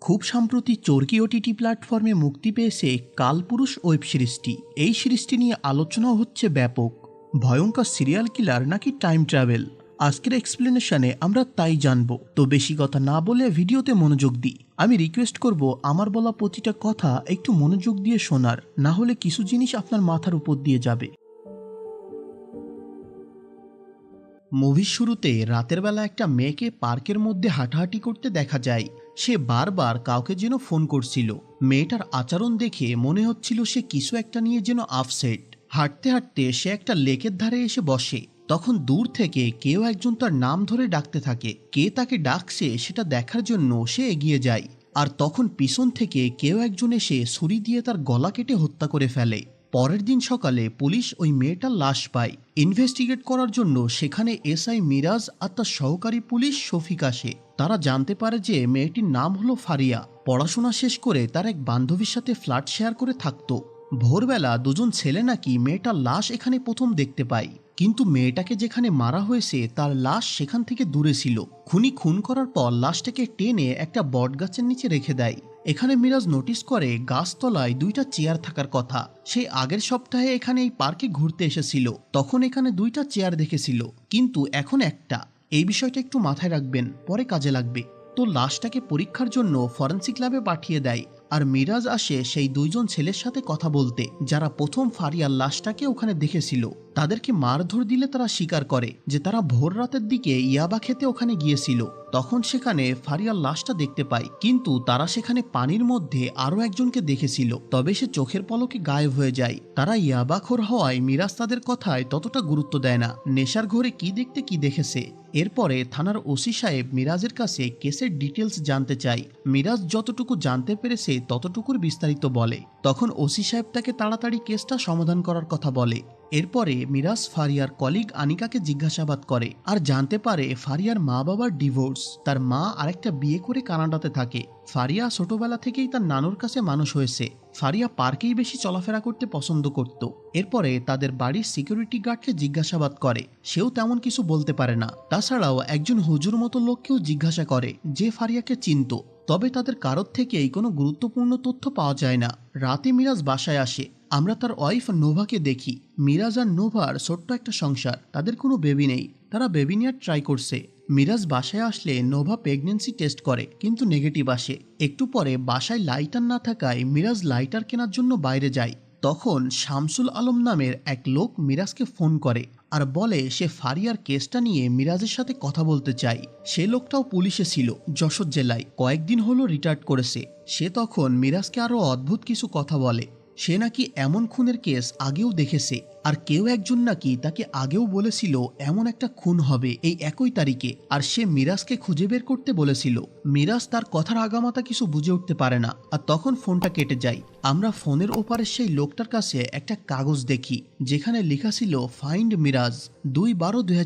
খুব সম্প্রতি চরকি ওটিটি প্ল্যাটফর্মে মুক্তি পেয়েছে কালপুরুষ ওয়েব সিরিজটি। এই সিরিজটি নিয়ে আলোচনা হচ্ছে ব্যাপক। ভয়ঙ্কর সিরিয়াল কিলার নাকি টাইম ট্রাভেল আজকের এক্সপ্লেনেশনে আমরা তাই জানব। তো বেশি কথা না বলে ভিডিওতে মনোযোগ দিই। আমি রিকোয়েস্ট করব আমার বলা প্রতিটা কথা একটু মনোযোগ দিয়ে শোনার, না হলে কিছু জিনিস আপনার মাথার উপর দিয়ে যাবে। মুভির শুরুতে রাতের বেলা একটা মেয়েকে পার্কের মধ্যে হাঁটাহাঁটি করতে দেখা যায়। সে বারবার কাউকে যেন ফোন করছিল। মেয়েটার আচরণ দেখে মনে হচ্ছিল সে কিছু একটা নিয়ে যেন আপসেট হাঁটতে হাঁটতে সে একটা লেকের ধারে এসে বসে। তখন দূর থেকে কেউ একজন তার নাম ধরে ডাকতে থাকে। কে তাকে ডাকছে সেটা দেখার জন্য সে এগিয়ে যায়। আর তখন পিছন থেকে কেউ একজন এসে ছুরি দিয়ে তার গলা কেটে হত্যা করে ফেলে। পরের দিন সকালে পুলিশ ওই মেয়েটার লাশ পায়। ইনভেস্টিগেট করার জন্য সেখানে এসআই মিরাজ আর তার সহকারী পুলিশ শফিক আসে। তারা জানতে পারে যে মেয়েটির নাম হলো ফারিয়া। পড়াশোনা শেষ করে তার এক বান্ধবীর সাথে ফ্ল্যাট শেয়ার করে থাকতো। ভোরবেলা দুজন ছেলে নাকি মেয়েটার লাশ এখানে প্রথম দেখতে পায়। কিন্তু মেয়েটাকে যেখানে মারা হয়েছে, তার লাশ সেখান থেকে দূরে ছিল। খুনি খুন করার পর লাশটাকে টেনে একটা বটগাছের নিচে রেখে দেয়। এখানে মিরাজ নোটিস করে, গাছতলায় দুইটা চেয়ার থাকার কথা। সে আগের সপ্তাহে এখানে এই পার্কে ঘুরতে এসেছিল। তখন এখানে দুইটা চেয়ার দেখেছিল, কিন্তু এখন একটা। এই বিষয়টা একটু মাথায় রাখবেন, পরে কাজে লাগবে। তো লাশটাকে পরীক্ষার জন্য ফরেন্সিক ল্যাবে পাঠিয়ে দেয়। আর মিরাজ আসে সেই দুইজন ছেলের সাথে কথা বলতে, যারা প্রথম ফারিয়ার লাশটাকে ওখানে দেখেছিল। তাদেরকে মারধর দিলে তারা স্বীকার করে যে তারা ভোর রাতের দিকে ইয়াবা খেতে ওখানে গিয়েছিল। তখন সেখানে ফারিয়ার লাশটা দেখতে পায়। কিন্তু তারা সেখানে পানির মধ্যে আরও একজনকে দেখেছিল। তবে সে চোখের পলকে গায়েব হয়ে যায়। তারা ইয়াবাখোর হওয়ায় মিরাজ তাদের কথায় ততটা গুরুত্ব দেয় না। নেশার ঘরে কি দেখতে কি দেখেছে? এরপরে থানার ওসি সাহেব মিরাজের কাছে কেসের ডিটেলস জানতে চাই মিরাজ যতটুকু জানতে পেরেছে ততটুকুর বিস্তারিত বলে। তখন ওসি সাহেব তাকে তাড়াতাড়ি কেসটা সমাধান করার কথা বলে। এরপরে মিরাজ ফারিয়ার কলিগ আনিকাকে জিজ্ঞাসাবাদ করে আর জানতে পারে ফারিয়ার মা বাবার ডিভোর্স। তার মা আরেকটা বিয়ে করে কানাডাতে থাকে। ফারিয়া ছোটবেলা থেকেই তার নানুর কাছে মানুষ হয়েছে। ফারিয়া পার্কেই বেশি চলাফেরা করতে পছন্দ করত। এরপরে তাদের বাড়ির সিকিউরিটি গার্ডকে জিজ্ঞাসাবাদ করে। সেও তেমন কিছু বলতে পারে না। তাছাড়াও একজন হুজুর মতো লোককেও জিজ্ঞাসা করে, যে ফারিয়াকে চিনত। তবে তাদের কারোর থেকেই কোনো গুরুত্বপূর্ণ তথ্য পাওয়া যায় না। রাতে মিরাজ বাসায় আসে। আমরা তার ওয়াইফ নোভাকে দেখি। মিরাজ আর নোভার ছোট্ট একটা সংসার, তাদের কোনো বেবি নেই। তারা বেবি নেওয়ার ট্রাই করছে। মিরাজ বাসায় আসলে নোভা প্রেগনেন্সি টেস্ট করে, কিন্তু নেগেটিভ আসে। একটু পরে বাসায় লাইটার না থাকায় মিরাজ লাইটার কেনার জন্য বাইরে যায়। তখন শামসুল আলম নামের এক লোক মিরাজকে ফোন করে আর বলে, সে ফারিয়ার কেসটা নিয়ে মিরাজের সাথে কথা বলতে চাই। সে লোকটাও পুলিশে ছিল, যশোর জেলায়। কয়েকদিন হলো রিটায়ার্ড করেছে। সে তখন মিরাজকে আরও অদ্ভুত কিছু কথা বলে। সে নাকি এমন খুনের কেস আগেও দেখেছে, আর কেউ একজন নাকি তাকে আগেও বলেছিল এমন একটা খুন হবে এই একই তারিখে, আর সে মিরাজকে খুঁজে বের করতে বলেছিল। মিরাজ তার কথার আগামাতা কিছু বুঝে উঠতে পারে না, আর তখন ফোনটা কেটে যায়। আমরা ফোনের ওপারে সেই লোকটার কাছে একটা কাগজ দেখি, যেখানে লেখা ছিল ফাইন্ড মিরাজ দুই বারো দুই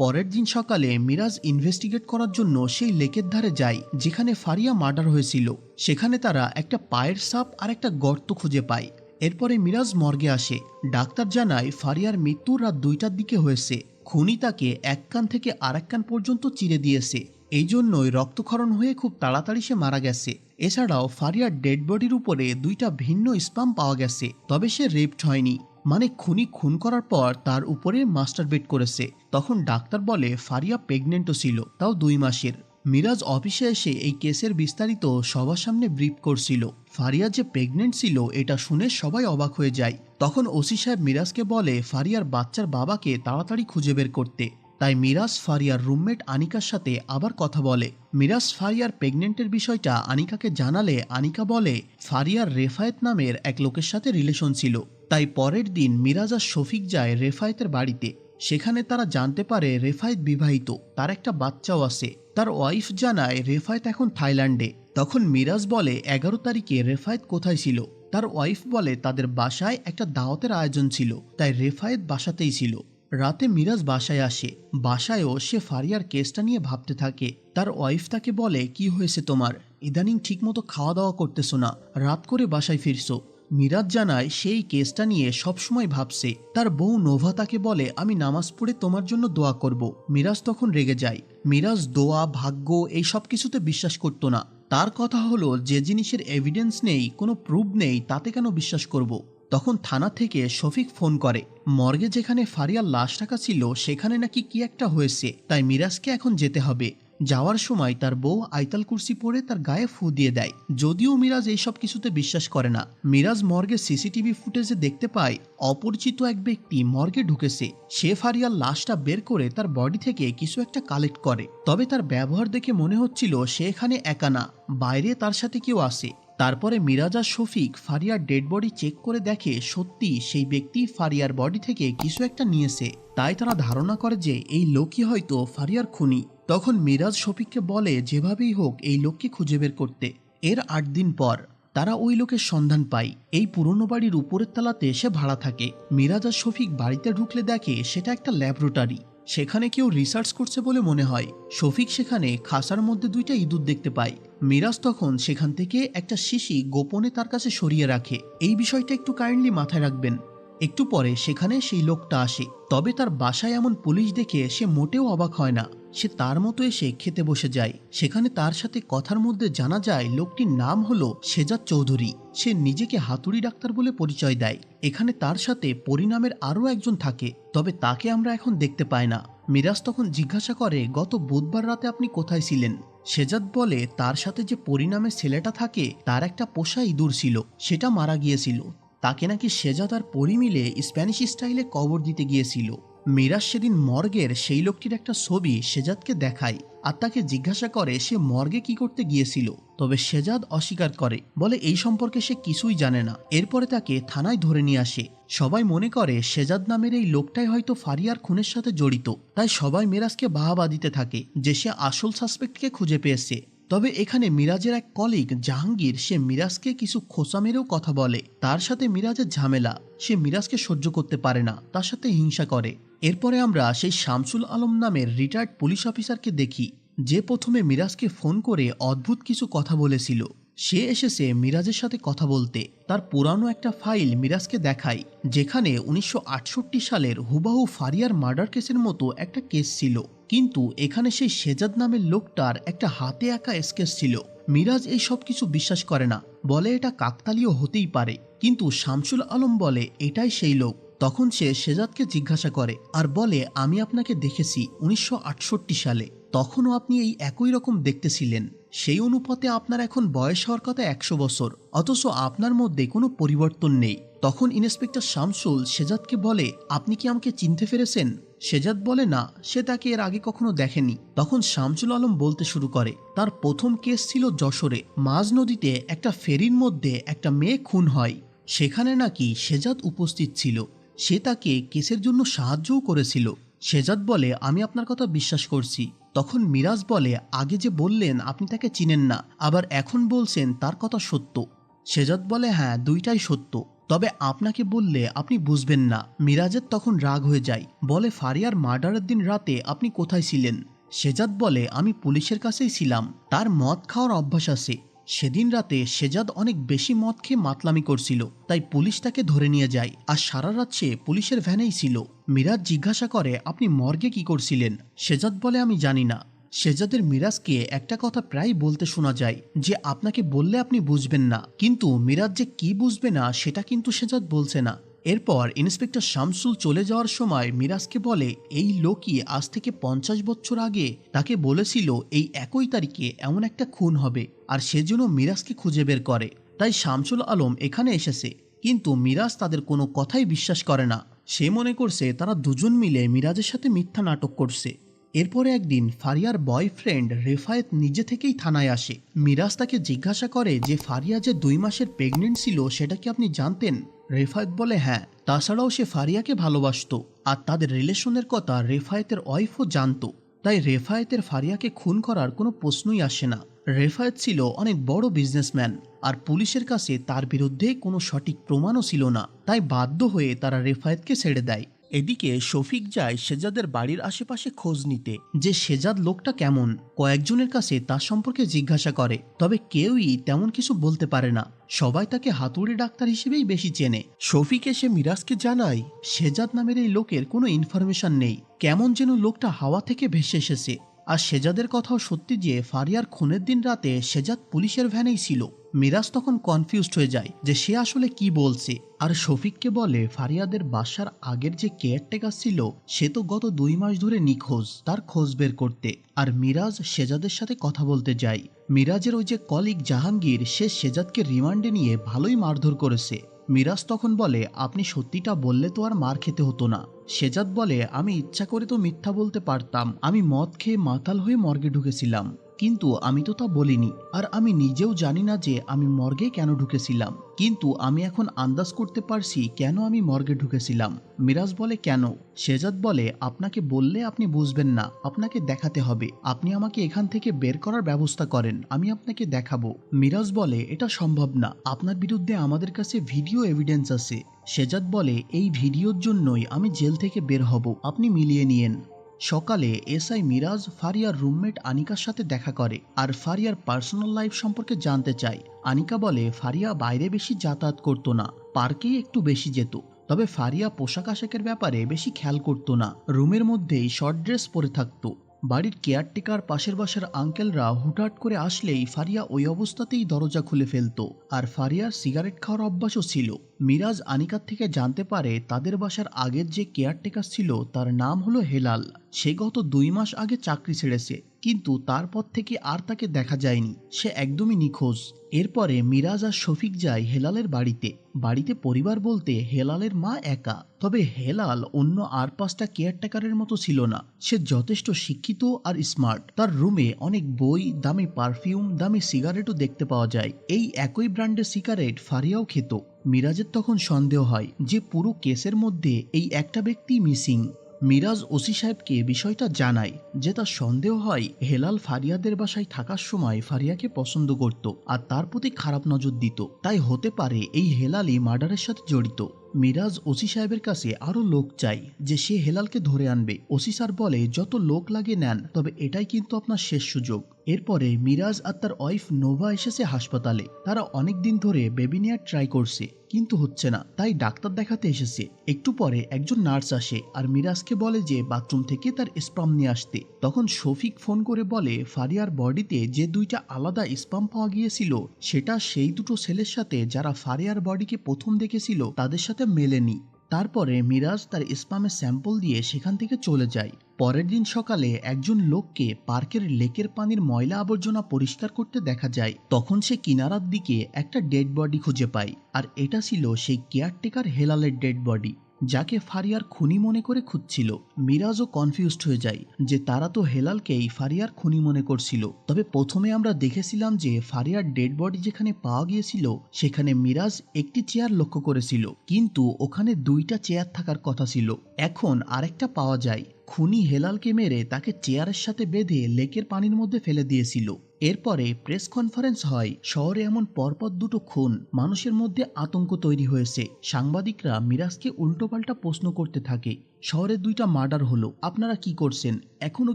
পরের দিন সকালে মিরাজ ইনভেস্টিগেট করার জন্য সেই লেকের ধারে যায়, যেখানে ফারিয়া মার্ডার হয়েছিল। সেখানে তারা একটা পায়ের সাপ আর একটা গর্ত খুঁজে পায়। এরপরে মিরাজ মর্গে আসে। ডাক্তার জানায়, ফারিয়ার মৃত্যুর রাত দুইটার দিকে হয়েছে। খুনি তাকে এক কান থেকে আরেক কান পর্যন্ত চিরে দিয়েছে। এই জন্যই রক্তক্ষরণ হয়ে খুব তাড়াতাড়ি সে মারা গেছে। এছাড়াও ফারিয়ার ডেড বডির উপরে দুইটা ভিন্ন স্পাম পাওয়া গেছে, তবে সে রেপড হয়নি। মানে খুনি খুন করার পর তার উপরে মাস্টার বেড করেছে। তখন ডাক্তার বলে, ফারিয়া প্রেগনেন্টও ছিল, তাও দুই মাসের। মিরাজ অফিসে এসে এই কেসের বিস্তারিত সবার সামনে ব্রিফ করছিল। ফারিয়া যে প্রেগনেন্ট ছিল, এটা শুনে সবাই অবাক হয়ে যায়। তখন ওসি সাহেব মিরাজকে বলে, ফারিয়ার বাচ্চার বাবাকে তাড়াতাড়ি খুঁজে বের করতে। তাই মিরাজ ফারিয়ার রুমমেট আনিকার সাথে আবার কথা বলে। মিরাজ ফারিয়ার প্রেগনেন্টের বিষয়টা আনিকাকে জানালে আনিকা বলে, ফারিয়ার রেফায়েত নামের এক লোকের সাথে রিলেশন ছিল। তাই পরের দিন মিরাজ আর শফিক যায় রেফায়েতের বাড়িতে। সেখানে তারা জানতে পারে রেফায়েত বিবাহিত, তার একটা বাচ্চাও আছে। তার ওয়াইফ জানায় রেফায়েত এখন থাইল্যান্ডে। তখন মিরাজ বলে, এগারো তারিখে রেফায়েত কোথায় ছিল? তার ওয়াইফ বলে, তাদের বাসায় একটা দাওয়াতের আয়োজন ছিল। তাই রেফায়েত বাসাতেই ছিল। রাতে মিরাজ বাসায় আসে। বাসায়ও সে ফারিয়ার কেসটা নিয়ে ভাবতে থাকে। তার ওয়াইফ তাকে বলে, কি হয়েছে তোমার? ইদানিং ঠিকমতো খাওয়া দাওয়া করতেছো না। রাত করে বাসায় ফিরছো। মিরাজ জানায়, সেই কেসটা নিয়ে সবসময় ভাবছে। তার বউ নোভা তাকে বলে, আমি নামাজ পড়ে তোমার জন্য দোয়া করব। মিরাজ তখন রেগে যায়। মিরাজ দোয়া, ভাগ্য এই সব কিছুতে বিশ্বাস করতো না। তার কথা হলো, যে জিনিসের এভিডেন্স নেই, কোনো প্রুফ নেই, তাতে কেন বিশ্বাস করব? তখন থানা থেকে শফিক ফোন করে, মর্গে যেখানে ফারিয়ার লাশ রাখা ছিল, সেখানে নাকি কি একটা হয়েছে? তাই মিরাজকে এখন যেতে হবে। যাওয়ার সময় তার বউ আইতাল কুর্সি পরে তার গায়ে ফু দিয়ে দেয়। যদিও মিরাজ এইসব কিছুতে বিশ্বাস করে না। মিরাজ মর্গে সিসিটিভি ফুটেজে দেখতে পায়, অপরিচিত এক ব্যক্তি মর্গে ঢুকেছে। সে ফারিয়ার লাশটা বের করে তার বডি থেকে কিছু একটা কালেক্ট করে। তবে তার ব্যবহার দেখে মনে হচ্ছিল, সে এখানে একা না, বাইরে তার সাথে কেউ আসে তারপরে মিরাজ শফিক ফারিয়ার ডেড বডি চেক করে দেখে সত্যি সেই ব্যক্তি ফারিয়ার বডি থেকে কিছু একটা নিয়েছে। তাই তারা ধারণা করে যে এই লোকই হয়তো ফারিয়ার খুনি। তখন মিরাজ শফিককে বলে যেভাবেই হোক এই লোককে খুঁজে বের করতে। এর আট দিন পর তারা ওই লোকের সন্ধান পায়। এই পুরনো বাড়ির উপরের তলাতে সে ভাড়া থাকে। মিরাজ শফিক বাড়িতে ঢুকলে দেখে সেটা একটা ল্যাবরেটরি। সেখানে কেউ রিসার্চ করছে বলে মনে হয়। শফিক সেখানে খাসার মধ্যে দুইটা ইঁদুর দেখতে পায়। মিরাজ তখন সেখান থেকে একটা শিশি গোপনে তার কাছে সরিয়ে রাখে। এই বিষয়টা একটু কাইন্ডলি মাথায় রাখবেন। একটু পরে সেখানে সেই লোকটা আসে। তবে তার বাসায় এমন পুলিশ দেখে সে মোটেও অবাক হয় না। সে তার মতো এসে খেতে বসে যায়। সেখানে তার সাথে কথার মধ্যে জানা যায়, লোকটির নাম হলো সেজাদ চৌধুরী। সে নিজেকে হাতুড়ি ডাক্তার বলে পরিচয় দেয়। এখানে তার সাথে পরিণামের আরও একজন থাকে। তবে তাকে আমরা এখন দেখতে পাই না। মিরাজ তখন জিজ্ঞাসা করে, গত বুধবার রাতে আপনি কোথায় ছিলেন? সেজাদ বলে, তার সাথে যে পরিণামের ছেলেটা থাকে, তার একটা পোষা ইঁদুর ছিল। সেটা মারা গিয়েছিল। তাকে নাকি সেজাদ আর পরি মিলে স্প্যানিশ স্টাইলে কবর দিতে গিয়েছিল। মিরাজ সেদিন মর্গের সেই লোকটির একটা ছবি সেজাদকে দেখায় আর তাকে জিজ্ঞাসা করে সে মর্গে কি করতে গিয়েছিল। তবে সেজাদ অস্বীকার করে, বলে এই সম্পর্কে সে কিছুই জানে না। এরপরে তাকে থানায় ধরে নিয়ে আসে। সবাই মনে করে সেজাদ নামের এই লোকটাই হয়তো ফারিয়ার খুনের সাথে জড়িত। তাই সবাই মেরাজকে বাহাবা দিতে থাকে, যে সে আসল সাসপেক্টকে খুঁজে পেয়েছে। তবে এখানে মিরাজের এক কলিগ জাহাঙ্গীর, সে মিরাজকে কিছু খোসা মেরেও কথা বলে। তার সাথে মিরাজের ঝামেলা। সে মিরাজকে সহ্য করতে পারে না, তার সাথে হিংসা করে। এরপরে আমরা সেই শামসুল আলম নামের রিটায়ার্ড পুলিশ অফিসারকে দেখি, যে প্রথমে মিরাজকে ফোন করে অদ্ভুত কিছু কথা বলেছিল। সে এসেছে মিরাজের সাথে কথা বলতে। তার পুরানো একটা ফাইল মিরাজকে দেখায়, যেখানে উনিশশো আটষট্টি সালের হুবাহু ফারিয়ার মার্ডার কেসের মতো একটা কেস ছিল। কিন্তু এখানে সেই সেজাদ নামের লোকটার একটা হাতে আঁকা স্কেচ ছিল। মিরাজ এই সব কিছু বিশ্বাস করে না। বলে এটা কাকতালীয় হতেই পারে। কিন্তু শামসুল আলম বলে, এটাই সেই লোক। তখন সে সেজাদকে জিজ্ঞাসা করে, আর বলে, আমি আপনাকে দেখেছি উনিশশো আটষট্টি সালে। তখনও আপনি এই একই রকম দেখতেছিলেন সেই অনুপাতে আপনার এখন বয়স হওয়ার কথা একশো বছর। অথচ আপনার মধ্যে কোনো পরিবর্তন নেই। তখন ইন্সপেক্টর শামসুল সেজাদকে বলে, আপনি কি আমাকে চিনতে পেরেছেন? সেজাদ বলে, না, সে তাকে এর আগে কখনো দেখেনি। তখন শামসুল আলম বলতে শুরু করে, তার প্রথম কেস ছিল যশোরে। মাঝ নদীতে একটা ফেরির মধ্যে একটা মেয়ে খুন হয়। সেখানে নাকি সেজাদ উপস্থিত ছিল। সে তাকে কেসের জন্য সাহায্যও করেছিল। সেজাদ বলে, আমি আপনার কথা বিশ্বাস করছি। তখন মিরাজ বলে, আগে যে বললেন, আপনি তাকে চিনেন না। আবার এখন বলছেন, তার কথা সত্য। সেজাদ বলে হ্যাঁ দুইটাই সত্য। তবে আপনাকে বললে আপনি বুঝবেন না। মিরাজের তখন রাগ হয়ে যায়। বলে, ফারিয়ার মার্ডারের দিন রাতে আপনি কোথায় ছিলেন? সেজাদ বলে, আমি পুলিশের কাছেই ছিলাম। তার মদ খাওয়ার অভ্যাস আছে। সেদিন রাতে সেজাদ অনেক বেশি মদ খেয়ে মাতলামি করছিল, তাই পুলিশ তাকে ধরে নিয়ে যায়। আর সারা রাত সে পুলিশের ভ্যানেই ছিল। মিরাজ জিজ্ঞাসা করে, আপনি মর্গে কি করছিলেন? সেজাদ বলে, আমি জানি না। সেজাদের মিরাজকে একটা কথা প্রায় বলতে শোনা যায়, যে আপনাকে বললে আপনি বুঝবেন না। কিন্তু মিরাজ যে কি বুঝবে না, সেটা কিন্তু সেজাদ বলছে না। এরপর ইন্সপেক্টর শামসুল চলে যাওয়ার সময় মিরাজকে বলে, এই লোকই আজ থেকে পঞ্চাশ বছর আগে তাকে বলেছিল এই একই তারিখে এমন একটা খুন হবে আর সেজন্য মিরাজকে খুঁজে বের করে। তাই শামসুল আলম এখানে এসেছে। কিন্তু মিরাজ তাদের কোনো কথাই বিশ্বাস করে না। সে মনে করছে তারা দুজন মিলে মিরাজের সাথে মিথ্যা নাটক করছে। এরপরে একদিন ফারিয়ার বয়ফ্রেন্ড রেফায়েত নিজে থেকেই থানায় আসে। মিরাজ তাকে জিজ্ঞাসা করে যে, ফারিয়া যে দুই মাসের প্রেগনেন্ট ছিল, সেটা কি আপনি জানতেন? রেফায়েত বলে হ্যাঁ তাছাড়াও সে ফারিয়াকে ভালোবাসত আর তাদের রিলেশনের কথা রেফায়েতের ওয়াইফও জানত। তাই রেফায়েতের ফারিয়াকে খুন করার কোনো প্রশ্নই আসে না। রেফায়েত ছিল অনেক বড় বিজনেসম্যান আর পুলিশের কাছে তার বিরুদ্ধে কোনো সঠিক প্রমাণও ছিল না। তাই বাধ্য হয়ে তারা রেফায়েতকে ছেড়ে দেয়। এদিকে শফিক যায় সেজাদের বাড়ির আশেপাশে খোঁজ নিতে যে সেজাদ লোকটা কেমন, কয়েকজনের কাছে তার সম্পর্কে জিজ্ঞাসা করে, তবে কেউই তেমন কিছু বলতে পারে না। সবাই তাকে হাতুড়ি ডাক্তার হিসেবেই বেশি চেনে। শফিক এসে মিরাজকে জানায়, সেজাদ নামের এই লোকের কোনো ইনফরমেশন নেই। কেমন যেন লোকটা হাওয়া থেকে ভেসে এসেছে। আর সেজাদের কথাও সত্যি যে ফারিয়ার খুনের দিন রাতে সেজাদ পুলিশের ভ্যানেই ছিল। মিরাজ তখন কনফিউজড হয়ে যায় যে সে আসলে কি বলছে। আর শফিককে বলে, ফারিয়াদের বাসার আগের যে কেয়ারটেকার ছিল, সে তো গত দুই মাস ধরে নিখোঁজ, তার খোঁজ বের করতে। আর মিরাজ সেজাদের সাথে কথা বলতে যায়। মিরাজের ওই যে কলিগ জাহাঙ্গীর, সে সেজাদকে রিমান্ডে নিয়ে ভালোই মারধর করেছে। মিরাজ তখন বলে, আপনি সত্যিটা বললে তো আর মার খেতে হতো না। সেজাদ বলে, আমি ইচ্ছা করে তো মিথ্যা বলতে পারতাম। আমি মদ খেয়ে মাতাল হয়ে মর্গে ঢুকেছিলাম। কিন্তু আমি তো তা বলিনি। আর আমি নিজেও জানি না যে আমি মর্গে কেন ঢুকেছিলাম। কিন্তু আমি এখন আন্দাজ করতে পারছি কেন আমি মর্গে ঢুকেছিলাম। মিরাজ বলে, কেন? শেজাদ বলে, আপনাকে বললে আপনি বুঝবেন না। আপনাকে দেখাতে হবে। আপনি আমাকে এখান থেকে বের করার ব্যবস্থা করেন। আমি আপনাকে দেখাবো। মিরাজ বলে, এটা সম্ভব না। আপনার বিরুদ্ধে আমাদের কাছে ভিডিও এভিডেন্স আছে। শেজাদ বলে, এই ভিডিওর জন্যই আমি জেল থেকে বের হব। আপনি মিলিয়ে নিয়েন। সকালে এসআই মিরাজ ফারিয়ার রুমমেট আনিকার সাথে দেখা করে আর ফারিয়ার পার্সোনাল লাইফ সম্পর্কে জানতে চায়। আনিকা বলে, ফারিয়া বাইরে বেশি যাতায়াত করতো না পার্কেই একটু বেশি যেত। তবে ফারিয়া পোশাক আশাকের ব্যাপারে বেশি খেয়াল করতো না। রুমের মধ্যেই শর্ট ড্রেস পরে থাকতো। বাড়ির কেয়ারটেকার পাশের বাসার আঙ্কেলরা হুটহাট করে আসলেই ফারিয়া ওই অবস্থাতেই দরজা খুলে ফেলত। আর ফারিয়ার সিগারেট খাওয়ার অভ্যাসও ছিল। মিরাজ আনিকার থেকে জানতে পারে তাদের বাসার আগের যে কেয়ারটেকার ছিল, তার নাম হলো হেলাল। সে গত দুই মাস আগে চাকরি ছেড়েছে, কিন্তু তারপর থেকে আর তাকে দেখা যায়নি। সে একদমই নিখোঁজ। এরপরে মিরাজ আর শফিক যায় হেলালের বাড়িতে। বাড়িতে পরিবার বলতে হেলালের মা একা। তবে হেলাল অন্য আর পাঁচটা কেয়ারটেকারের মতো ছিল না। সে যথেষ্ট শিক্ষিত আর স্মার্ট। তার রুমে অনেক বই, দামি পারফিউম, দামি সিগারেটও দেখতে পাওয়া যায়। এই একই ব্র্যান্ডের সিগারেট ফারিয়াও খেত। মিরাজের তখন সন্দেহ হয় যে পুরো কেসের মধ্যে এই একটা ব্যক্তি মিসিং। মিরাজ ওসি সাহেবকে বিষয়টা জানায় যে তার সন্দেহ হয় হেলাল ফারিয়াদের বাসায় থাকার সময় ফারিয়াকে পছন্দ করত আর তার প্রতি খারাপ নজর দিত। তাই হতে পারে এই হেলালই মার্ডারের সাথে জড়িত। মিরাজ ওসি সাহেবের কাছে আরও লোক চাই যে সে হেলালকে ধরে আনবে। ওসি স্যার বলে, যত লোক লাগে নেন, তবে এটাই কিন্তু আপনার শেষ সুযোগ। এরপরে মিরাজ আর তার ওয়াইফ নোভা এসেছে হাসপাতালে। তারা অনেক দিন ধরে বেবি নেয়ার ট্রাই করছে, কিন্তু হচ্ছে না। তাই ডাক্তার দেখাতে এসেছে। একটু পরে একজন নার্স আসে আর মিরাজকে বলে যে, বাথরুম থেকে তার স্পাম নিয়ে আসতে। তখন শফিক ফোন করে বলে, ফারিয়ার বডিতে যে দুইটা আলাদা স্পাম পাওয়া গিয়েছিল, সেটা সেই দুটো ছেলের সাথে যারা ফারিয়ার বডিকে প্রথম দেখেছিল, তাদের সাথে মেলেনি। তারপরে মিরাজ তার স্পামে স্যাম্পল দিয়ে সেখান থেকে চলে যায়। পরের দিন সকালে একজন লোককে পার্কের লেকের পানির ময়লা আবর্জনা পরিষ্কার করতে দেখা যায়। তখন সে কিনারার দিকে একটা ডেড বডি খুঁজে পায়। আর এটা ছিল সেই কেয়ারটেকার হেলালের ডেড বডি। যাকে ফারিয়ার খুনি মনে করে খুঁজছিল। মিরাজও কনফিউজড হয়ে যায় যে তারা তো হেলালকেই ফারিয়ার খুনি মনে করছিল। তবে প্রথমে আমরা দেখেছিলাম যে ফারিয়ার ডেড বডি যেখানে পাওয়া গিয়েছিল, সেখানে মিরাজ একটি চেয়ার লক্ষ্য করেছিল। কিন্তু ওখানে দুইটা চেয়ার থাকার কথা ছিল। এখন আরেকটা পাওয়া যায়। খুনি হেলালকে মেরে তাকে চেয়ারের সাথে বেঁধে লেকের পানির মধ্যে ফেলে দিয়েছিল। এরপরে প্রেস কনফারেন্স হয়। শহরে এমন পরপর দুটো খুন। মানুষের মধ্যে আতঙ্ক তৈরি হয়েছে। সাংবাদিকরা মিরাজকে উল্টোপাল্টা প্রশ্ন করতে থাকে। শহরে দুইটা মার্ডার হলো। আপনারা কি করছেন? এখনও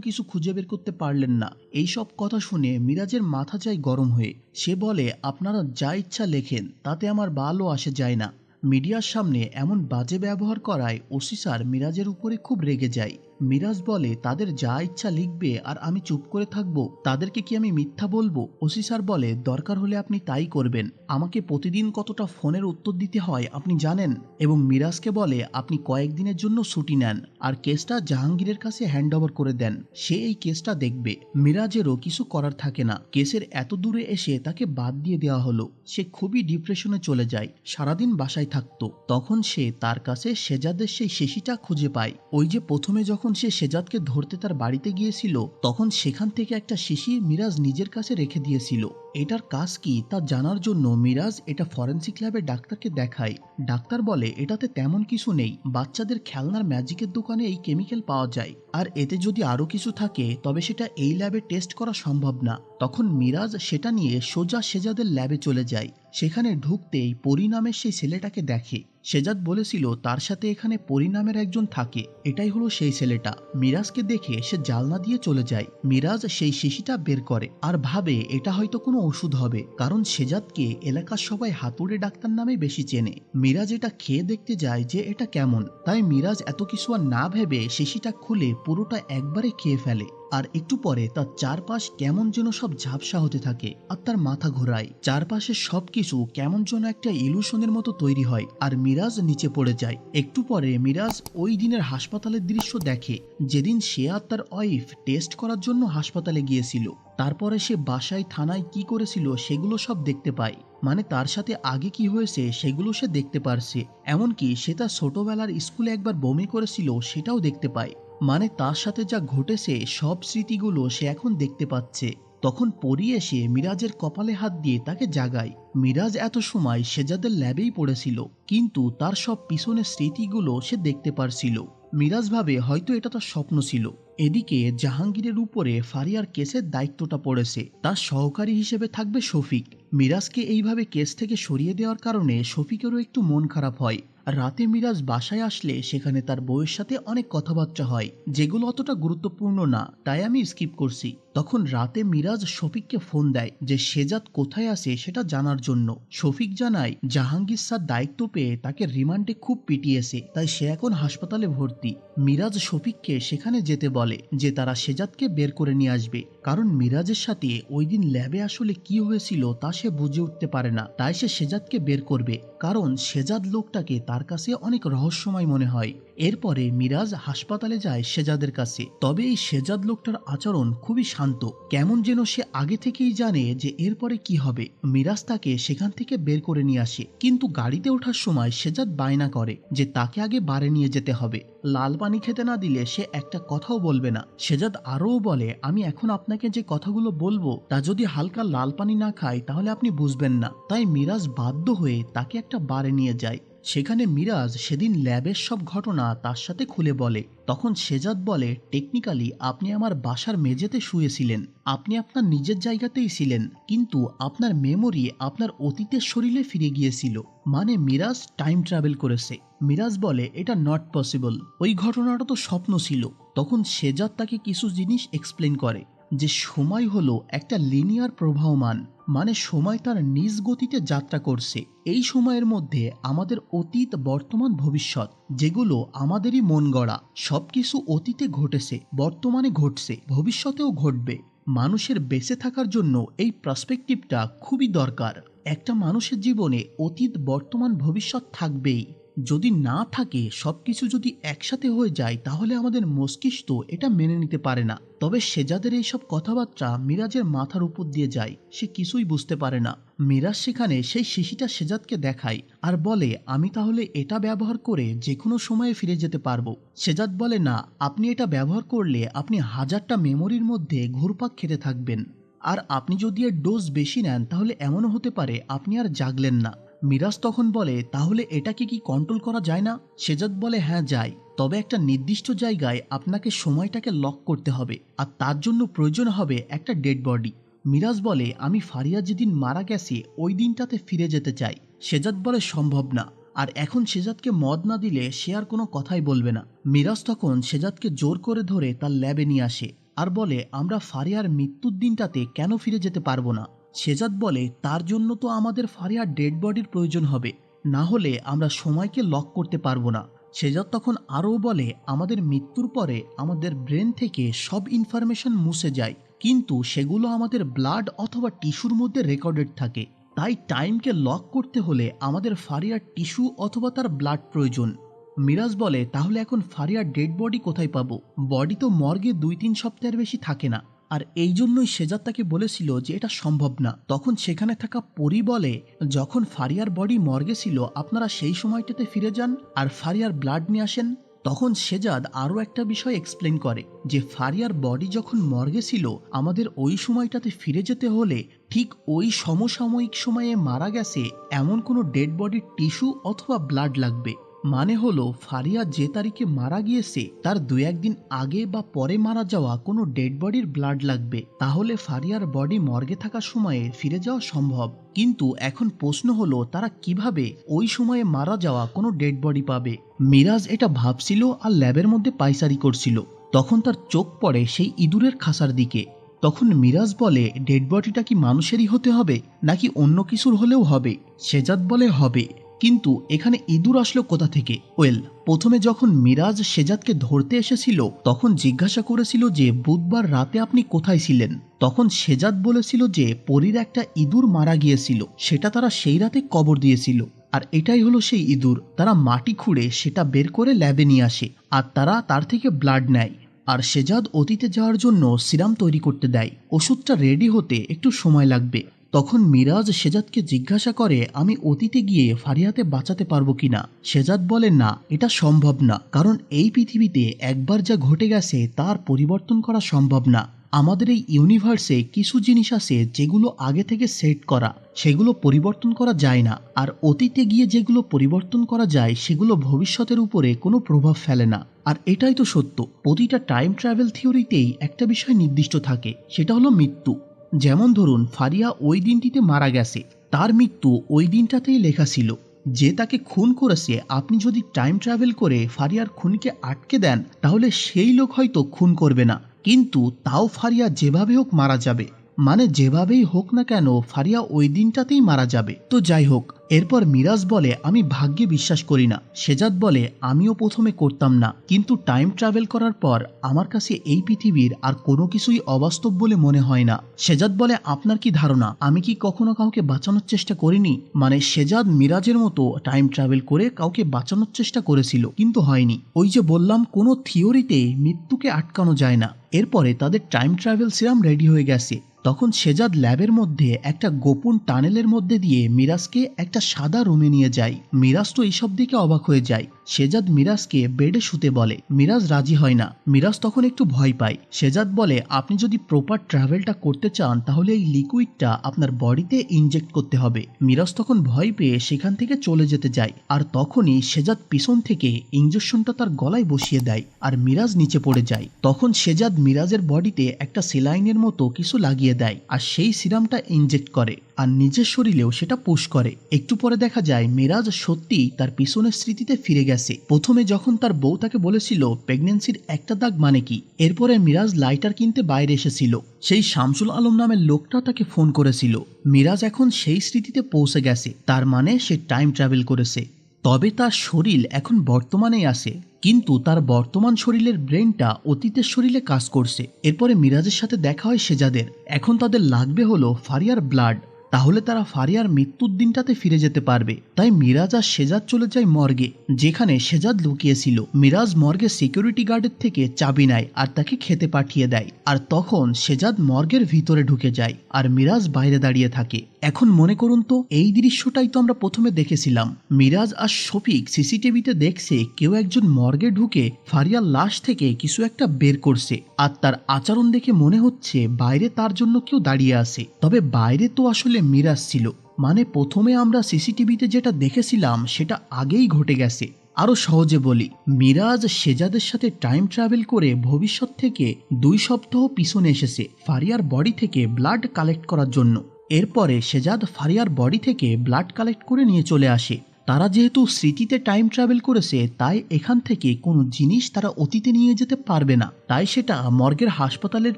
কিছু খুঁজে বের করতে পারলেন না। এই সব কথা শুনে মিরাজের মাথা যায় গরম হয়ে। সে বলে, আপনারা যা ইচ্ছা লেখেন, তাতে আমার বালও আসে যায় না। মিডিয়ার সামনে এমন বাজে ব্যবহার করায় ওসি স্যার মিরাজের উপরে খুব রেগে যায়। মিরাজ বলে, তাদের যা ইচ্ছা লিখবে আর আমি চুপ করে থাকব, তাদেরকে কি আমি মিথ্যা বলব? ওসি স্যার বলে, দরকার হলে আপনি তাই করবেন। আমাকে প্রতিদিন কতটা ফোনের উত্তর দিতে হয় আপনি জানেন? এবং মিরাজকে বলে, আপনি কয়েকদিনের জন্য ছুটি নেন আর কেসটা জাহাঙ্গীরের কাছে হ্যান্ড ওভার করে দেন। সে এই কেসটা দেখবে। মিরাজেরও কিছু করার থাকে না। কেসের এত দূরে এসে তাকে বাদ দিয়ে দেওয়া হলো। সে খুবই ডিপ্রেশনে চলে যায়। সারাদিন বাসায় থাকতো। তখন সে তার কাছে সেজাদের সেই শেষিটা খুঁজে পায়। ওই যে প্রথমে যখন সে সেজাদকে ধরতে তার বাড়িতে গিয়েছিল, তখন সেখান থেকে একটা শিশি মিরাজ নিজের কাছে রেখে দিয়েছিল। এটার কাজ কি? তা জানার জন্য মিরাজ এটা ফরেন্সিক ল্যাবে ডাক্তারকে দেখায়। ডাক্তার বলে, এটাতে তেমন কিছু নেই। বাচ্চাদের খেলনার ম্যাজিকের দোকানে এই কেমিক্যাল পাওয়া যায়। আর এতে যদি আরও কিছু থাকে, তবে সেটা এই ল্যাবে টেস্ট করা সম্ভব না। তখন মিরাজ সেটা নিয়ে সোজা সেজাদের ল্যাবে চলে যায়। সেখানে ঢুকতেই পরিণামের সেই ছেলেটাকে দেখে। সেজাদ বলেছিল, তার সাথে এখানে পরিণামের একজন থাকে। এটাই হলো সেই ছেলেটা। মিরাজকে দেখে সে জালনা দিয়ে চলে যায়। মিরাজ সেই শিশিটা বের করে আর ভাবে, এটা হয়তো কোনো ওষুধ হবে। কারণ সেজাদকে এলাকার সবাই হাতুড়ে ডাক্তার নামে বেশি চেনে। মিরাজ এটা খেয়ে দেখতে যায় যে এটা কেমন। তাই মিরাজ এত কিছু আর না ভেবে শিশিটা খুলে পুরোটা একবারে খেয়ে ফেলে। আর একটু পরে তার চারপাশ কেমন যেন সব ঝাপসা হতে থাকে আর তার মাথা ঘোরায়। চারপাশের সবকিছু কেমন যেন একটা ইলুশনের মতো তৈরি হয় আর মিরাজ নিচে পড়ে যায়। একটু পরে মিরাজ ওই দিনের হাসপাতালের দৃশ্য দেখে। যেদিন সে আর তার ওয়াইফ টেস্ট করার জন্য হাসপাতালে গিয়েছিল, তারপরে সে বাসায়, থানায় কি করেছিল সেগুলো সব দেখতে পায়। মানে তার সাথে আগে কি হয়েছে সেগুলো সে দেখতে পারছে। এমনকি সে তার ছোটবেলার স্কুলে একবার বমি করেছিল সেটাও দেখতে পায়। মানে তার সাথে যা ঘটেছে, সব স্মৃতিগুলো সে এখন দেখতে পাচ্ছে। তখন পরি এসে মিরাজের কপালে হাত দিয়ে তাকে জাগায়। মিরাজ এত সময় সেজাদের ল্যাবেই পড়েছিল, কিন্তু তার সব পিছনের স্মৃতিগুলো সে দেখতে পারছিল। মিরাজ ভাবে হয়তো এটা তার স্বপ্ন ছিল। এদিকে জাহাঙ্গীরের উপরে ফারিয়ার কেসের দায়িত্বটা পড়েছে। তার সহকারী হিসেবে থাকবে শফিক। মিরাজকে এইভাবে কেস থেকে সরিয়ে দেওয়ার কারণে শফিকেরও একটু মন খারাপ হয়। রাতে মিরাজ বাসায় আসলে সেখানে তার বউয়ের সাথে অনেক কথাবার্তা হয়, যেগুলো অতটা গুরুত্বপূর্ণ না, তাই আমি স্কিপ করছি। তখন রাতে মিরাজ শফিককে ফোন দেয় যে সেজাদ কোথায় আছে সেটা জানার জন্য। শফিক জানায়, জাহাঙ্গীর স্যার দায়িত্ব পেয়ে তাকে রিমান্ডে খুব পিটিয়েছে, তাই সে এখন হাসপাতালে ভর্তি। মিরাজ শফিককে সেখানে যেতে বলে যে তারা সেজাদকে বের করে নিয়ে আসবে। কারণ মিরাজের সাথে ওই দিন ল্যাবে আসলে কি হয়েছিল তা সে বুঝে উঠতে পারে না, তাই সে সেজাদকে বের করবে। কারণ সেজাদ লোকটাকে তার কাছে অনেক রহস্যময় মনে হয়। এরপরে মিরাজ হাসপাতালে যায় সেজাদের কাছে। তবে এই সেজাদ লোকটার আচরণ খুবই শান্ত কেমন যেন সে আগে থেকেই জানে যে এরপরে কি হবে। মিরাজ তাকে সেখান থেকে বের করে নিয়ে আসে। কিন্তু গাড়িতে ওঠার সময় সেজাদ বায়না করে যে তাকে আগে বারে নিয়ে যেতে হবে। লাল পানি খেতে না দিলে সে একটা কথাও বলবে না। সেজাদ আরও বলে, আমি এখন আপনাকে যে কথাগুলো বলব, তা যদি হালকা লাল পানি না খায়, তাহলে আপনি বুঝবেন না। তাই মিরাজ বাধ্য হয়ে তাকে একটা বারে নিয়ে যায়। সেখানে মিরাজ সেদিন ল্যাবের সব ঘটনা তার সাথে খুলে বলে। তখন সেজাদ বলে, টেকনিক্যালি আপনি আমার বাসার মেঝেতে শুয়েছিলেন। আপনি আপনার নিজের জায়গাতেই ছিলেন, কিন্তু আপনার মেমোরি আপনার অতীতের শরীরে ফিরে গিয়েছিল। মানে মিরাজ টাইম ট্রাভেল করেছে। মিরাজ বলে, এটা নট পসিবল। ওই ঘটনাটা তো স্বপ্ন ছিল। তখন সেজাদ তাকে কিছু জিনিস এক্সপ্লেন করে। যে সময় হলো একটা লিনিয়ার প্রবাহমান মানে সময় তার নিজ গতিতে যাত্রা করছে। এই সময়ের মধ্যে আমাদের অতীত, বর্তমান, ভবিষ্যৎ, যেগুলো আমাদেরই মন গড়া, সবকিছু অতীতে ঘটেছে, বর্তমানে ঘটছে, ভবিষ্যতেও ঘটবে। মানুষের বেঁচে থাকার জন্য এই পার্সপেক্টিভটা খুবই দরকার। একটা মানুষের জীবনে অতীত, বর্তমান, ভবিষ্যৎ থাকবেই। যদি না থাকে, সবকিছু যদি একসাথে হয়ে যায়, তাহলে আমাদের মস্তিষ্ক এটা মেনে নিতে পারে না। তবে সেজাদের এইসব কথাবার্তা মিরাজের মাথার উপর দিয়ে যায়, সে কিছুই বুঝতে পারে না। মিরাজ সেখানে সেই শিশিটা সেজাদকে দেখায় আর বলে, আমি তাহলে এটা ব্যবহার করে যে কোনো সময়ে ফিরে যেতে পারব। সেজাদ বলে, না, আপনি এটা ব্যবহার করলে আপনি হাজারটা মেমোরির মধ্যে ঘুরপাক খেতে থাকবেন। আর আপনি যদি এর ডোজ বেশি নেন, তাহলে এমনও হতে পারে আপনি আর জাগলেন না। মিরাজ তখন বলে, তাহলে এটাকে কি কন্ট্রোল করা যায় না? সেজাদ বলে হ্যাঁ যায়। তবে একটা নির্দিষ্ট জায়গায় আপনাকে সময়টাকে লক করতে হবে, আর তার জন্য প্রয়োজন হবে একটা ডেড বডি মিরাজ বলে, আমি ফারিয়া যেদিন মারা গেছে, ওই দিনটাতে ফিরে যেতে চাই। সেজাদ বলে, সম্ভব না। আর এখন সেজাদকে মদ না দিলে সে আর কোনো কথাই বলবে না। মিরাজ তখন সেজাদকে জোর করে ধরে তার ল্যাবে নিয়ে আসে, আর বলে, আমরা ফারিয়ার মৃত্যুর দিনটাতে কেন ফিরে যেতে পারব না? সেজাদ বলে, তার জন্য তো আমাদের ফারিয়ার ডেড বডির প্রয়োজন হবে। না হলে আমরা সময়কে লক করতে পারব না। সেজাদ তখন আরও বলে, আমাদের মৃত্যুর পরে আমাদের ব্রেন থেকে সব ইনফরমেশন মুছে যায়। কিন্তু সেগুলো আমাদের ব্লাড অথবা টিস্যুর মধ্যে রেকর্ডেড থাকে। তাই টাইমকে লক করতে হলে আমাদের ফারিয়ার টিস্যু অথবা তার ব্লাড প্রয়োজন। মিরাজ বলে, তাহলে এখন ফারিয়ার ডেড বডি কোথায় পাবো? বডি তো মর্গে দুই তিন সপ্তাহের বেশি থাকে না। আর এই জন্যই সেজাদ তাকে বলেছিল যে এটা সম্ভব না। তখন সেখানে থাকা পরি বলে, যখন ফারিয়ার বডি মর্গে ছিল, আপনারা সেই সময়টাতে ফিরে যান আর ফারিয়ার ব্লাড নিয়ে আসেন। তখন সেজাদ আরও একটা বিষয় এক্সপ্লেন করে, যে ফারিয়ার বডি যখন মর্গে ছিল, আমাদের ওই সময়টাতে ফিরে যেতে হলে ঠিক ওই সমসাময়িক সময়ে মারা গেছে এমন কোনো ডেড বডির টিস্যু অথবা ব্লাড লাগবে। মানে হলো ফারিয়া যে তারিখে মারা গিয়েছে, তার দু একদিন আগে বা পরে মারা যাওয়া কোনো ডেড বডির ব্লাড লাগবে। তাহলে ফারিয়ার বডি মর্গে থাকার সময়ে ফিরে যাওয়া সম্ভব। কিন্তু এখন প্রশ্ন হলো, তারা কীভাবে ওই সময়ে মারা যাওয়া কোনো ডেড বডি পাবে? মিরাজ এটা ভাবছিল আর ল্যাবের মধ্যে পাইসারি করছিল। তখন তার চোখ পড়ে সেই ইঁদুরের খাসার দিকে। তখন মিরাজ বলে ডেড বডিটা কি মানুষেরই হতে হবে, নাকি অন্য কিছুর হলেও হবে? সেজাদ বলে, হবে। কিন্তু এখানে ইঁদুর আসলো কোথা থেকে? ওয়েল, প্রথমে যখন মিরাজ সেজাদকে ধরতে এসেছিল, তখন জিজ্ঞাসা করেছিল যে বুধবার রাতে আপনি কোথায় ছিলেন? তখন সেজাদ বলেছিল যে পরীর একটা ইঁদুর মারা গিয়েছিল, সেটা তারা সেই রাতে কবর দিয়েছিল। আর এটাই হলো সেই ইঁদুর, তারা মাটি খুঁড়ে সেটা বের করে ল্যাবে নিয়ে আসে, আর তারা তার থেকে ব্লাড নেয়। আর সেজাদ অতীতে যাওয়ার জন্য সিরাম তৈরি করতে দেয়। ওষুধটা রেডি হতে একটু সময় লাগবে। তখন মিরাজ সেজাদকে জিজ্ঞাসা করে, আমি অতীতে গিয়ে ফারিয়াতে বাঁচাতে পারব কিনা সেজাদ বলে না, এটা সম্ভব না। কারণ এই পৃথিবীতে একবার যা ঘটে গেছে, তার পরিবর্তন করা সম্ভব না। আমাদের এই ইউনিভার্সে কিছু জিনিস আছে যেগুলো আগে থেকে সেট করা। সেগুলো পরিবর্তন করা যায় না। আর অতীতে গিয়ে যেগুলো পরিবর্তন করা যায়, সেগুলো ভবিষ্যতের উপরে কোনো প্রভাব ফেলে না। আর এটাই তো সত্য। প্রতিটা টাইম ট্রাভেল থিওরিতেই একটা বিষয় নির্দিষ্ট থাকে। সেটা হলো মৃত্যু। যেমন ধরুন, ফারিয়া ওই দিনটিতে মারা গেছে, তার মৃত্যু ওই দিনটাতেই লেখা ছিল। যে তাকে খুন করেছে, আপনি যদি টাইম ট্রাভেল করে ফারিয়ার খুনকে আটকে দেন, তাহলে সেই লোক হয়তো খুন করবে না। কিন্তু তাও ফারিয়া যেভাবে হোক মারা যাবে। মানে যেভাবেই হোক না কেন, ফারিয়া ওই দিনটাতেই মারা যাবে। তো যাই হোক এরপর মিরাজ বলে, আমি ভাগ্যে বিশ্বাস করি না। সেজাদ বলে, আমিও প্রথমে করতাম না। কিন্তু টাইম ট্রাভেল করার পর আমার কাছে এই পৃথিবীর আর কোনো কিছুই অবাস্তব বলে মনে হয় না। সেজাদ বলে, আপনার কি ধারণা? আমি কি কখনো কাউকে বাঁচানোর চেষ্টা করিনি? মানে সেজাদ মিরাজের মতো টাইম ট্রাভেল করে কাউকে বাঁচানোর চেষ্টা করেছিল, কিন্তু হয়নি। ওই যে বললাম, কোনো থিওরিতে মৃত্যুকে আটকানো যায় না। এরপরে তাদের টাইম ট্রাভেল সিরাম রেডি হয়ে গেছে। তখন সেজাদ ল্যাবের মধ্যে একটা গোপন টানেলের মধ্যে দিয়ে মিরাজকে একটা সাদা রুমে নিয়ে যায় মিরাজ তো এইসব দিকে অবাক হয়ে যায়। সেজাদ মিরাজকে বেডে শুতে বলে, মিরাজ রাজি হয় না। মিরাজ তখন একটু ভয় পায়। সেজাদ বলে, আপনি যদি প্রপার ট্রাভেলটা করতে চান, তাহলে এই লিকুইডটা আপনার বডিতে ইনজেক্ট করতে হবে। মিরাজ তখন ভয় পেয়ে সেখান থেকে চলে যেতে যায়। আর তখনই সেজাদ পিছন থেকে ইঞ্জেকশনটা তার গলায় বসিয়ে দেয় আর মিরাজ নিচে পড়ে যায়। তখন সেজাদ মিরাজের বডিতে একটা সেলাইনের মতো কিছু লাগিয়ে দেয় আর সেই সিরামটা ইনজেক্ট করে। আর নিজের শরীরেও সেটা পুশ করে। একটু পরে দেখা যায়, মিরাজ সত্যি তার পিছনের স্মৃতিতে ফিরে গেছে। প্রথমে যখন তার বউ তাকে বলেছিল প্রেগনেন্সির একটা দাগ মানে কি? এরপরে মিরাজ লাইটার কিনতে বাইরে এসেছিল। সেই শামসুল আলম নামের লোকটা তাকে ফোন করেছিল। মিরাজ এখন সেই স্মৃতিতে পৌঁছে গেছে। তার মানে সে টাইম ট্রাভেল করেছে। তবে তার শরীর এখন বর্তমানেই আছে। কিন্তু তার বর্তমান শরীরের ব্রেনটা অতীতের শরীরে কাজ করছে। এরপরে মিরাজের সাথে দেখা হয় সেজাদের। এখন তাদের লাগবে হলো ফারিয়ার ব্লাড। তাহলে তারা ফারিয়ার মৃত্যুর দিনটাতে ফিরে যেতে পারবে। তাই মিরাজ আর সেজাদ চলে যায় মর্গে, যেখানে সেজাদ লুকিয়েছিল। মিরাজ মর্গে সিকিউরিটি গার্ডের থেকে চাবি নেয় আর তাকে খেতে পাঠিয়ে দেয়। আর তখন সেজাদ মর্গের ভিতরে ঢুকে যায় আর মিরাজ বাইরে দাঁড়িয়ে থাকে। এখন মনে করুন তো, এই দৃশ্যটাই তো আমরা প্রথমে দেখেছিলাম। মিরাজ আর শফিক সিসিটিভিতে দেখছে কেউ একজন মর্গে ঢুকে ফারিয়ার লাশ থেকে কিছু একটা বের করছে আর তার আচরণ দেখে মনে হচ্ছে বাইরে তার জন্য কেউ দাঁড়িয়ে আছে। তবে বাইরে তো আসলে মিরাজ ছিল। মানে প্রথমে আমরা সিসিটিভিতে যেটা দেখেছিলাম সেটা আগেই ঘটে গেছে। আরও সহজে বলি, মিরাজ সেজাদের সাথে টাইম ট্রাভেল করে ভবিষ্যৎ থেকে দুই সপ্তাহ পিছনে এসেছে ফারিয়ার বডি থেকে ব্লাড কালেক্ট করার জন্য। এরপরে সেজাদ ফারিয়ার বডি থেকে ব্লাড কালেক্ট করে নিয়ে চলে আসে। তারা যেহেতু স্মৃতিতে টাইম ট্রাভেল করেছে, তাই এখান থেকে কোনো জিনিস তারা অতীতে নিয়ে যেতে পারবে না। তাই সেটা মর্গের হাসপাতালের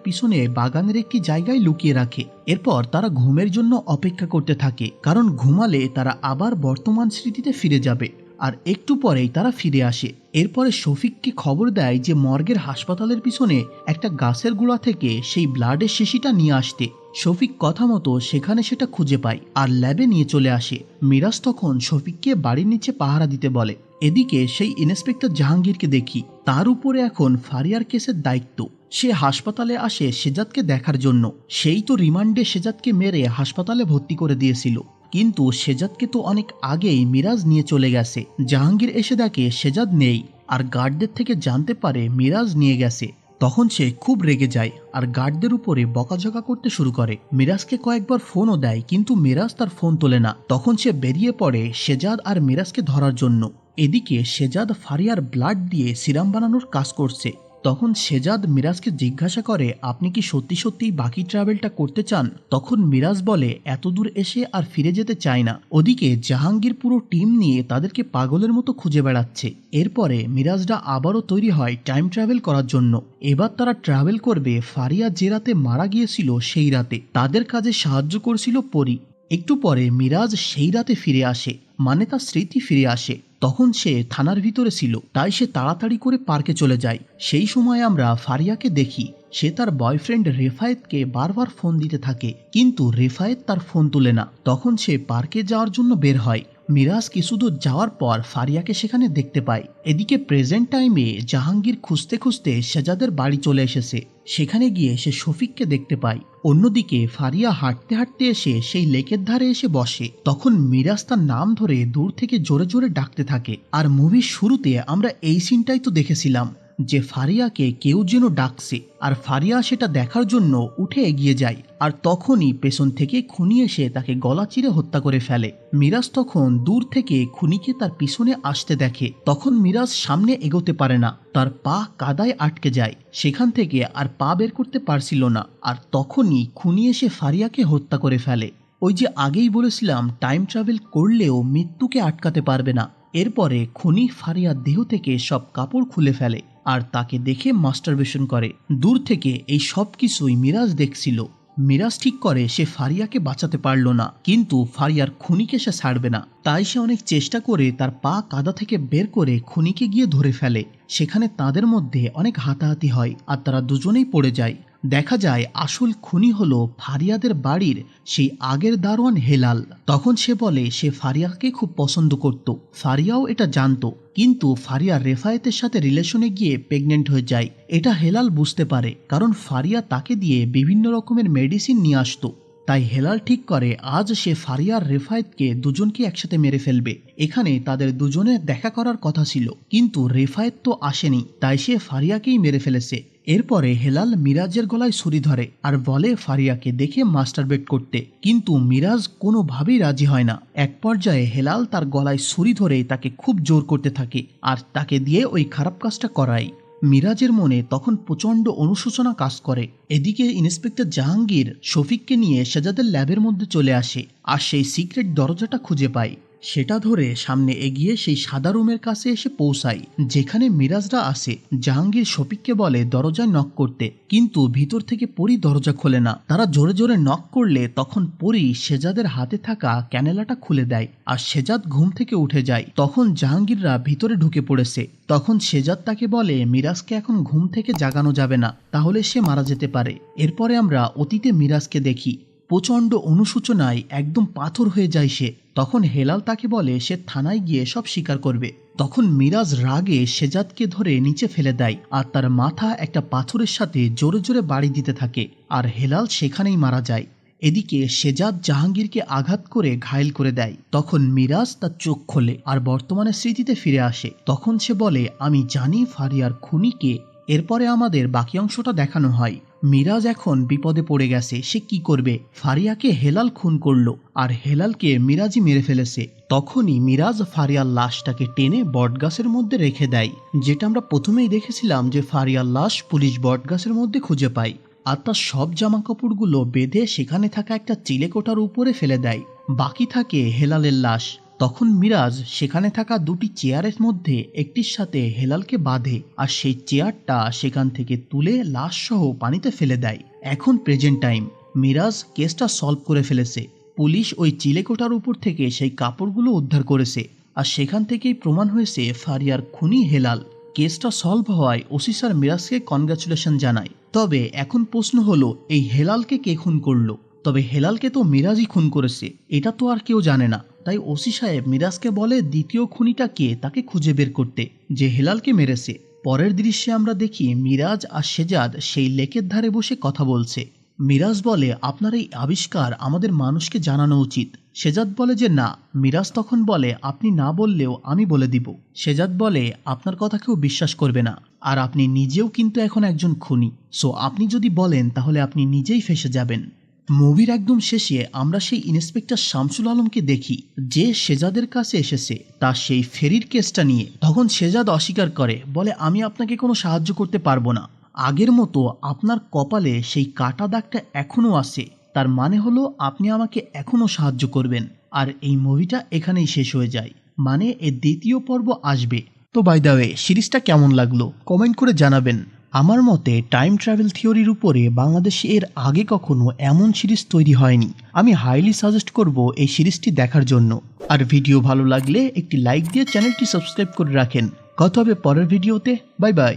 পিছনে বাগানের একটি জায়গায় লুকিয়ে রাখে। এরপর তারা ঘুমের জন্য অপেক্ষা করতে থাকে, কারণ ঘুমালে তারা আবার বর্তমান স্মৃতিতে ফিরে যাবে। আর একটু পরেই তারা ফিরে আসে। এরপরে শফিককে খবর দেয় যে মর্গের হাসপাতালের পিছনে একটা গাছের গোড়া থেকে সেই ব্লাডের শিশিটা নিয়ে আসতে। শফিক কথা মতো সেখানে সেটা খুঁজে পায় আর ল্যাবে নিয়ে চলে আসে। মিরাজ তখন শফিককে বাড়ির নিচে পাহারা দিতে বলে। এদিকে সেই ইন্সপেক্টর জাহাঙ্গীরকে দেখি, তার উপরে এখন ফারিয়ার কেসের দায়িত্ব। সে হাসপাতালে আসে সেজাদকে দেখার জন্য। সেই তো রিমান্ডে সেজাদকে মেরে হাসপাতালে ভর্তি করে দিয়েছিল। কিন্তু সেজাদকে তো অনেক আগেই মিরাজ নিয়ে চলে গেছে। জাহাঙ্গীর এসে দেখে সেজাদ নেই, আর গার্ডদের থেকে জানতে পারে মিরাজ নিয়ে গেছে। তখন সে খুব রেগে যায় আর গার্ডদের উপরে বকাঝকা করতে শুরু করে। মিরাজকে কয়েকবার ফোনও দেয়, কিন্তু মিরাজ তার ফোন তোলে না। তখন সে বেরিয়ে পড়ে সেজাদ আর মিরাজকে ধরার জন্য। এদিকে সেজাদ ফারিয়ার ব্লাড দিয়ে সিরাম বানানোর কাজ করছে। তখন সেজাদ মিরাজকে জিজ্ঞাসা করে, আপনি কি সত্যি সত্যি বাকি ট্রাভেলটা করতে চান? তখন মিরাজ বলে এত দূর এসে আর ফিরে যেতে চায় না। ওদিকে জাহাঙ্গীর পুরো টিম নিয়ে তাদেরকে পাগলের মতো খুঁজে বেড়াচ্ছে। এরপরে মিরাজরা আবারও তৈরি হয় টাইম ট্রাভেল করার জন্য। এবার তারা ট্রাভেল করবে ফারিয়া যে রাতে মারা গিয়েছিল সেই রাতে। তাদের কাজে সাহায্য করছিল পরি। একটু পরে মিরাজ সেই রাতে ফিরে আসে মানে তার স্মৃতি ফিরে আসে। তখন সে থানার ভিতরে ছিল, তাই সে তাড়াতাড়ি করে পার্কে চলে যায়। সেই সময় আমরা ফারিয়াকে দেখি, সে তার বয়ফ্রেন্ড রেফায়েতকে বারবার ফোন দিতে থাকে, কিন্তু রেফায়েত তার ফোন তুলে না। তখন সে পার্কে যাওয়ার জন্য বের হয়। মিরাজ কিছুদূর যাওয়ার পর ফারিয়াকে সেখানে দেখতে পায়। এদিকে প্রেজেন্ট টাইমে জাহাঙ্গীর খুঁজতে খুঁজতে শেজাদের বাড়ি চলে এসেছে। সেখানে গিয়ে সে শফিককে দেখতে পায়। অন্যদিকে ফারিয়া হাঁটতে হাঁটতে এসে সেই লেকের ধারে এসে বসে। তখন মিরাজ তার নাম ধরে দূর থেকে জোরে জোরে ডাকতে থাকে। আর মুভির শুরুতে আমরা এই সিনটাই তো দেখেছিলাম। যে ফারিয়াকে কেউ যেন ডাকছে, আর ফারিয়া সেটা দেখার জন্য উঠে এগিয়ে যায়, আর তখনই পেছন থেকে খুনি এসে তাকে গলা চিরে হত্যা করে ফেলে। মিরাজ তখন দূর থেকে খুনিকে তার পিছনে আসতে দেখে। তখন মিরাজ সামনে এগোতে পারে না, তার পা কাদায় আটকে যায়। সেখান থেকে আর পা বের করতে পারছিল না, আর তখনই খুনি এসে ফারিয়াকে হত্যা করে ফেলে। ওই যে আগেই বলেছিলাম টাইম ট্রাভেল করলেও মৃত্যুকে আটকাতে পারবে না। এরপরে খুনি ফারিয়ার দেহ থেকে সব কাপড় খুলে ফেলে। আর তাকে দেখে মাস্টারবেশন করে। দূর থেকে এই সব কিছুই মিরাজ দেখছিল। মিরাজ ঠিক করে সে ফারিয়াকে বাঁচাতে পারল না। কিন্তু ফারিয়ার খুনিকে সে ছাড়বে না। তাই সে অনেক চেষ্টা করে তার পা কাদা থেকে বের করে খুনিকে গিয়ে ধরে ফেলে। সেখানে তাদের মধ্যে অনেক হাতাহাতি হয় আর তারা দুজনেই পড়ে যায়। দেখা যায় আসল খুনি হলো ফারিয়াদের বাড়ির সেই আগের দারোয়ান হেলাল। তখন সে বলে, সে ফারিয়াকে খুব পছন্দ করত। ফারিয়াও এটা জানতো। কিন্তু ফারিয়া রেফায়েতের সাথে রিলেশনে গিয়ে প্রেগনেন্ট হয়ে যায়। এটা হেলাল বুঝতে পারে, কারণ ফারিয়া তাকে দিয়ে বিভিন্ন রকমের মেডিসিন নিয়ে আসতো। তাই হেলাল ঠিক করে, আজ সে ফারিয়ার রেফায়েতকে দুজনকে একসাথে মেরে ফেলবে। এখানে তাদের দুজনের দেখা করার কথা ছিল। কিন্তু রেফায়েত তো আসেনি, তাই সে ফারিয়াকেই মেরে ফেলেছে। এরপরে হেলাল মিরাজের গলায় ছুরি ধরে আর বলে ফারিয়াকে দেখে মাস্টারবেট করতে। কিন্তু মিরাজ কোনোভাবেই রাজি হয় না। এক পর্যায়ে হেলাল তার গলায় ছুরি ধরে তাকে খুব জোর করতে থাকে আর তাকে দিয়ে ওই খারাপ কাজটা করায়। মিরাজের মনে তখন প্রচণ্ড অনুশোচনা কাজ করে। এদিকে ইন্সপেক্টর জাহাঙ্গীর শফিককে নিয়ে সেজাদের ল্যাবের মধ্যে চলে আসে আর সেই সিক্রেট দরজাটা খুঁজে পায়। সেটা ধরে সামনে এগিয়ে সেই সাদা রুমের কাছে এসে পৌঁছায় যেখানে মিরাজরা আসে, জাহাঙ্গীর শফিককে বলে দরজায় নক করতে। কিন্তু ভিতর থেকে পরি দরজা খোলে না। তারা জোরে জোরে নক করলে তখন পরি সেজাদের হাতে থাকা ক্যানেলাটা খুলে দেয় আর সেজাদ ঘুম থেকে উঠে যায়। তখন জাহাঙ্গীররা ভিতরে ঢুকে পড়েছে। তখন সেজাদ তাকে বলে, মিরাজকে এখন ঘুম থেকে জাগানো যাবে না, তাহলে সে মারা যেতে পারে। এরপরে আমরা অতীতে মিরাজকে দেখি। প্রচণ্ড অনুসূচনায় একদম পাথর হয়ে যায় সে। তখন হেলাল তাকে বলে, সে থানায় গিয়ে সব স্বীকার করবে। তখন মিরাজ রাগে সেজাদকে ধরে নিচে ফেলে দেয় আর তার মাথা একটা পাথরের সাথে জোরে জোরে বাড়ি দিতে থাকে আর হেলাল সেখানেই মারা যায়। এদিকে সেজাদ জাহাঙ্গীরকে আঘাত করে ঘায়েল করে দেয়। তখন মিরাজ তার চোখ খোলে আর বর্তমানে স্মৃতিতে ফিরে আসে। তখন সে বলে, আমি জানি ফারিয়ার খুনিকে। এরপরে আমাদের বাকি অংশটা দেখানো হয়। মিরাজ এখন বিপদে পড়ে গেছে, সে কি করবে? ফারিয়াকে হেলাল খুন করল, আর হেলালকে মিরাজই মেরে ফেলেছে। তখনই মিরাজ ফারিয়ার লাশটাকে টেনে বটগাছের মধ্যে রেখে দেয়। যেটা আমরা প্রথমেই দেখেছিলাম যে ফারিয়ার লাশ পুলিশ বটগাছের মধ্যে খুঁজে পায়। আর তার সব জামা কাপড়গুলো বেঁধে সেখানে থাকা একটা চিলেকোটার উপরে ফেলে দেয়। বাকি থাকে হেলালের লাশ। তখন মিরাজ সেখানে থাকা দুটি চেয়ারের মধ্যে একটির সাথে হেলালকে বাঁধে আর সেই চেয়ারটা সেখান থেকে তুলে লাশ সহ পানিতে ফেলে দেয়। এখন প্রেজেন্ট টাইম। মিরাজ কেসটা সলভ করে ফেলেছে। পুলিশ ওই চিলেকোটার উপর থেকে সেই কাপড়গুলো উদ্ধার করেছে আর সেখান থেকেই প্রমাণ হয়েছে ফারিয়ার খুনি হেলাল। কেসটা সলভ হওয়ায় ওসি স্যার মিরাজকে কনগ্রাচুলেশন জানায়। তবে এখন প্রশ্ন হলো, এই হেলালকে কে খুন করল? তবে হেলালকে তো মিরাজই খুন করেছে, এটা তো আর কেউ জানে না। তাই ওসি সাহেব মিরাজকে বলে দ্বিতীয় খুনিটা কে তাকে খুঁজে বের করতে, যে হেলালকে মেরেছে। পরের দৃশ্যে আমরা দেখি মিরাজ আর সেজাদ সেই লেকের ধারে বসে কথা বলছে। মিরাজ বলে, আপনার এই আবিষ্কার আমাদের মানুষকে জানানো উচিত। সেজাদ বলে যে, না। মিরাজ তখন বলে, আপনি না বললেও আমি বলে দিব। সেজাদ বলে, আপনার কথা কেউ বিশ্বাস করবে না, আর আপনি নিজেও কিন্তু এখন একজন খুনি। সো আপনি যদি বলেন, তাহলে আপনি নিজেই ফেসে যাবেন। মুভির একদম শেষে আমরা সেই ইন্সপেক্টর শামসুল আলমকে দেখি, যে সেজাদের কাছে এসেছে, তার সেই ফেরির কেসটা নিয়ে। তখন সেজাদ অস্বীকার করে, বলে, আমি আপনাকে কোনো সাহায্য করতে পারব না। আগের মতো আপনার কপালে সেই কাটা দাগটা এখনও আছে। তার মানে হলো, আপনি আমাকে এখনও সাহায্য করবেন। আর এই মুভিটা এখানেই শেষ হয়ে যায়। মানে এর দ্বিতীয় পর্ব আসবে। তো বাই ওয়ে সিরিজটা কেমন লাগল? কমেন্ট করে জানাবেন। আমার মতে টাইম ট্রাভেল থিওরির উপরে বাংলাদেশে এর আগে কখনো এমন সিরিজ তৈরি হয়নি। আমি হাইলি সাজেস্ট করব এই সিরিজটি দেখার জন্য। আর ভিডিও ভালো লাগলে একটি লাইক দিয়ে চ্যানেলটি সাবস্ক্রাইব করে রাখেন। কথা হবে পরের ভিডিওতে। Bye bye